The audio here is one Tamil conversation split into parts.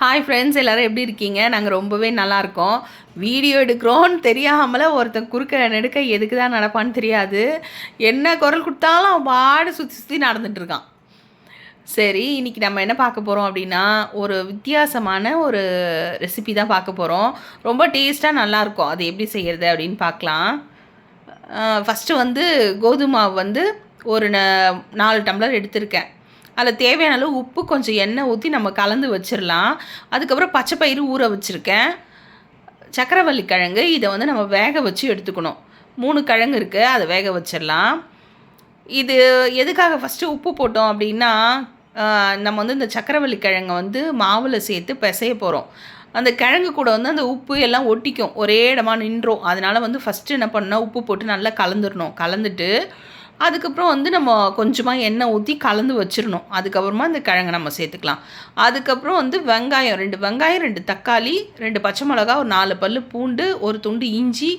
ஹாய் ஃப்ரெண்ட்ஸ் எல்லோரும் எப்படி இருக்கீங்க? நாங்கள் ரொம்பவே நல்லா இருக்கோம். வீடியோ எடுக்கிறோன்னு தெரியாமல் ஒருத்தன் குறுக்க நெடுக்க எதுக்கு தான் நடப்பான்னு தெரியாது. என்ன குரல் கொடுத்தாலும் அவன் பாடு சுற்றி சுற்றி நடந்துட்டுருக்கான் சரி இன்றைக்கி நம்ம என்ன பார்க்க போகிறோம் அப்படின்னா ஒரு வித்தியாசமான ஒரு ரெசிபி தான் பார்க்க போகிறோம் ரொம்ப டேஸ்ட்டாக நல்லாயிருக்கும் அது எப்படி செய்கிறது அப்படின்னு பார்க்கலாம். ஃபஸ்ட்டு வந்து கோதுமாவு வந்து ஒரு ந- நாலு டம்ளர் எடுத்திருக்கேன். அதில் தேவையான அளவு உப்பு கொஞ்சம் எண்ணெய் ஊற்றி நம்ம கலந்து வச்சிடலாம் அதுக்கப்புறம் பச்சை பயிறு ஊற வச்சுருக்கேன். சக்கரவள்ளி கிழங்கு இதை வந்து நம்ம வேக வச்சு எடுத்துக்கணும். மூணு கிழங்கு இருக்குது அதை வேக வச்சிடலாம் இது எதுக்காக ஃபஸ்ட்டு உப்பு போட்டோம் அப்படின்னா நம்ம வந்து இந்த சக்கரவள்ளி கிழங்கை வந்து மாவில் சேர்த்து பிசைய போகிறோம் அந்த கிழங்கு கூட வந்து அந்த உப்பு எல்லாம் ஒட்டிக்கும் ஒரே இடமா நின்றோம். அதனால் வந்து ஃபஸ்ட்டு என்ன பண்ணால் உப்பு போட்டு நல்லா கலந்துடணும் கலந்துட்டு அதுக்கப்புறம் வந்து நம்ம கொஞ்சமாக எண்ணெய் ஊற்றி கலந்து வச்சிடணும் அதுக்கப்புறமா இந்த கிழங்கு நம்ம சேர்த்துக்கலாம். அதுக்கப்புறம் வந்து வெங்காயம் ரெண்டு வெங்காயம் ரெண்டு தக்காளி ரெண்டு பச்சை மிளகா ஒரு நாலு பல் பூண்டு ஒரு துண்டு இஞ்சி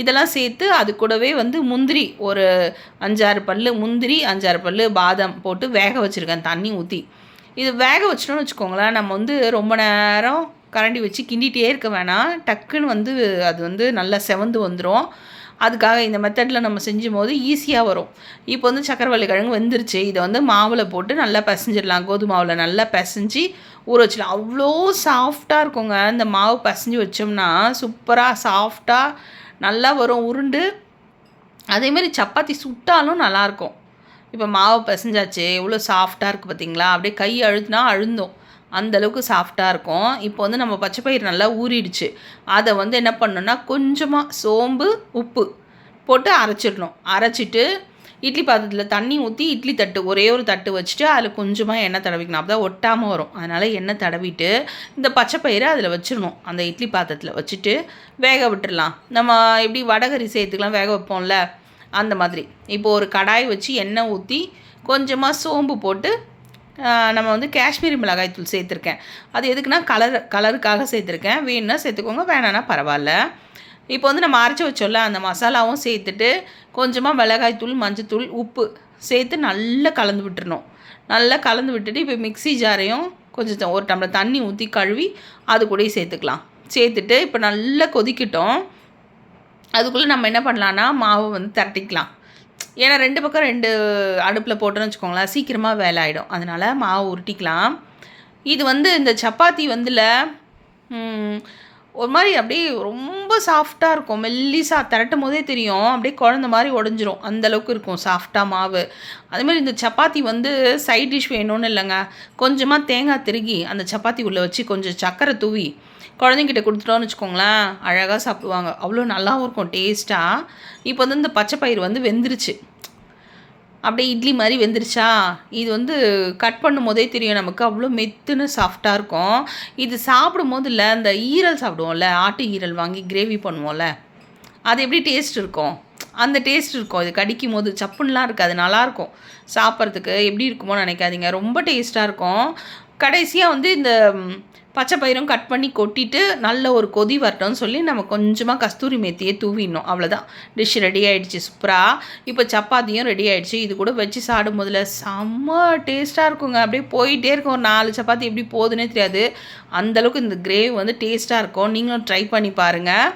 இதெல்லாம் சேர்த்து அது கூடவே வந்து முந்திரி ஒரு அஞ்சாறு பல்லு முந்திரி அஞ்சாறு பல் பாதாம் போட்டு வேக வச்சுருக்கேன் தண்ணி ஊற்றி இது வேக வச்சிட்டோம்னு வச்சுக்கோங்களேன் நம்ம வந்து ரொம்ப நேரம் கரண்டி வச்சு கிண்டிகிட்டே இருக்க வேணாம். டக்குன்னு வந்து அது வந்து நல்லா செவந்து வந்துடும் அதுக்காக இந்த மெத்தடில் நம்ம செஞ்சும் போது ஈஸியாக வரும். இப்போ வந்து சக்கரவள்ளி கிழங்கு வந்துருச்சு. இதை வந்து மாவில் போட்டு நல்லா பிசைஞ்சிடலாம். கோதுமாவில் நல்லா பிசைஞ்சு ஊற வச்சிடலாம். அவ்வளோ சாஃப்டாக இருக்குங்க. இந்த மாவு பிசைஞ்சு வச்சோம்னா சூப்பராக சாஃப்டாக நல்லா வரும் உருண்டு. அதேமாரி சப்பாத்தி சுட்டாலும் நல்லாயிருக்கும் இப்போ மாவு பிசைஞ்சாச்சு. எவ்வளோ சாஃப்டாக இருக்குது பார்த்தீங்களா அப்படியே கை அழுத்தினா அழுந்தோம். அந்த அளவுக்கு சாஃப்டாக இருக்கும். இப்போ வந்து நம்ம பச்சை பயிர் நல்லா ஊறிடுச்சு. அதை வந்து என்ன பண்ணணும்னா கொஞ்சமாக சோம்பு உப்பு போட்டு அரைச்சிடணும். அரைச்சிட்டு இட்லி பாத்திரத்தில் தண்ணி ஊற்றி இட்லி தட்டு ஒரே ஒரு தட்டு வச்சுட்டு அதில் கொஞ்சமாக எண்ணெய் தடவிக்கணும். அப்போ தான் ஒட்டாமல் வரும். அதனால் எண்ணெய் தடவிட்டு இந்த பச்சை பயிரை அதில் வச்சிடணும். அந்த இட்லி பாத்திரத்தில் வச்சுட்டு வேக விட்டுடலாம். நம்ம எப்படி வடகரி சேர்த்துக்கலாம் வேக வைப்போம்ல அந்த மாதிரி. இப்போ ஒரு கடாய் வச்சு எண்ணெய் ஊற்றி கொஞ்சமாக சோம்பு போட்டு நம்ம வந்து காஷ்மீரி மிளகாய் தூள் சேர்த்துருக்கேன். அது எதுக்குன்னா கலர் கலருக்காக சேர்த்துருக்கேன். வேணும்னா சேர்த்துக்கோங்க வேணான்னா பரவாயில்ல. இப்போ வந்து நம்ம அரைச்சி வச்சோம்ல அந்த மசாலாவும் சேர்த்துட்டு கொஞ்சமாக மிளகாய் தூள் மஞ்சத்தூள் உப்பு சேர்த்து நல்லா கலந்து விட்டுறணும். நல்லா கலந்து விட்டுட்டு இப்போ மிக்ஸி ஜாரையும் கொஞ்சம் ஒரு டம்ளர் தண்ணி ஊற்றி கழுவி அது கூட சேர்த்துக்கலாம். சேர்த்துட்டு இப்போ நல்லா கொதிக்கிட்டோம். அதுக்குள்ளே நம்ம என்ன பண்ணலான்னா மாவு வந்து திரட்டிக்கலாம். ஏன்னா ரெண்டு பக்கம் ரெண்டு அடுப்பில் போட்டோன்னு வச்சுக்கோங்களேன் சீக்கிரமாக வேலை ஆகிடும் அதனால் மாவு உருட்டிக்கலாம். இது வந்து இந்த சப்பாத்தி வந்துல ஒரு மாதிரி அப்படியே ரொம்ப சாஃப்டாக இருக்கும். மெல்லிசாக திரட்டும் போதே தெரியும். அப்படியே குழந்த மாதிரி உடஞ்சிரும். அந்தளவுக்கு இருக்கும். சாஃப்டாக மாவு. அதேமாதிரி இந்த சப்பாத்தி வந்து சைட் டிஷ் வேணும்னு இல்லைங்க. கொஞ்சமாக தேங்காய் திருகி அந்த சப்பாத்தி உள்ளே வச்சு கொஞ்சம் சக்கரை தூவி குழந்தைங்கிட்ட கொடுத்துட்டோம்னு வச்சுக்கோங்களேன். அழகாக சாப்பிடுவாங்க. அவ்வளோ நல்லாவும் இருக்கும். டேஸ்ட்டாக இப்போ வந்து இந்த பச்சை பயிர் வந்து வெந்துருச்சு. அப்படியே இட்லி மாதிரி வெந்துருச்சா? இது வந்து கட் பண்ணும் போதே தெரியும் நமக்கு. அவ்வளோ மெத்துன்னு சாஃப்டாக இருக்கும். இது சாப்பிடும் போது இல்லை அந்த ஈரல் சாப்பிடுவோம்ல ஆட்டு ஈரல் வாங்கி கிரேவி பண்ணுவோம்ல அது எப்படி டேஸ்ட் இருக்கும்? அந்த டேஸ்ட் இருக்கும். இது கடிக்கும் போது சப்புன்லாம் இருக்காது நல்லாயிருக்கும் சாப்பிட்றதுக்கு எப்படி இருக்குமோ நினைக்காதீங்க. ரொம்ப டேஸ்ட்டாக இருக்கும். கடைசியாக வந்து இந்த பச்சை பயிரும் கட் பண்ணி கொட்டிட்டு நல்ல ஒரு கொதி வரட்டும்னு சொல்லி நம்ம கொஞ்சமாக கஸ்தூரி மேத்தியே தூவிடணும். அவ்வளோதான் டிஷ் ரெடி ஆகிடுச்சு சூப்பராக இப்போ சப்பாத்தியும் ரெடி ஆகிடுச்சு இது கூட வச்சு சாப்பிடும் போதில் செம்ம டேஸ்ட்டாக இருக்குங்க. அப்படியே போயிட்டே இருக்கும். ஒரு நாலு சப்பாத்தி எப்படி போகுதுன்னே தெரியாது. அந்தளவுக்கு இந்த கிரேவி வந்து டேஸ்ட்டாக இருக்கும். நீங்களும் ட்ரை பண்ணி பாருங்கள்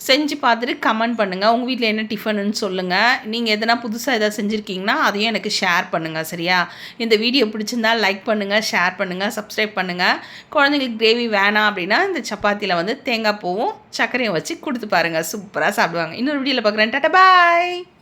செஞ்சு பார்த்துட்டு கமெண்ட் பண்ணுங்கள் உங்கள் வீட்டில் என்ன டிஃபனுன்னு சொல்லுங்கள் நீங்கள் எதனா புதுசாக எதாவது செஞ்சுருக்கீங்கன்னா அதையும் எனக்கு ஷேர் பண்ணுங்கள் சரியா? இந்த வீடியோ பிடிச்சிருந்தா லைக் பண்ணுங்கள் ஷேர் பண்ணுங்கள் சப்ஸ்கிரைப் பண்ணுங்கள் குழந்தைங்களுக்கு கிரேவி வேணாம் அப்படின்னா இந்த சப்பாத்தியில் வந்து தேங்காய் பூவும் சர்க்கரையும் வச்சு கொடுத்து பாருங்கள் சூப்பராக சாப்பிடுவாங்க. இன்னொரு வீடியோவில் பார்க்குறேன் டாட்டா பாய்!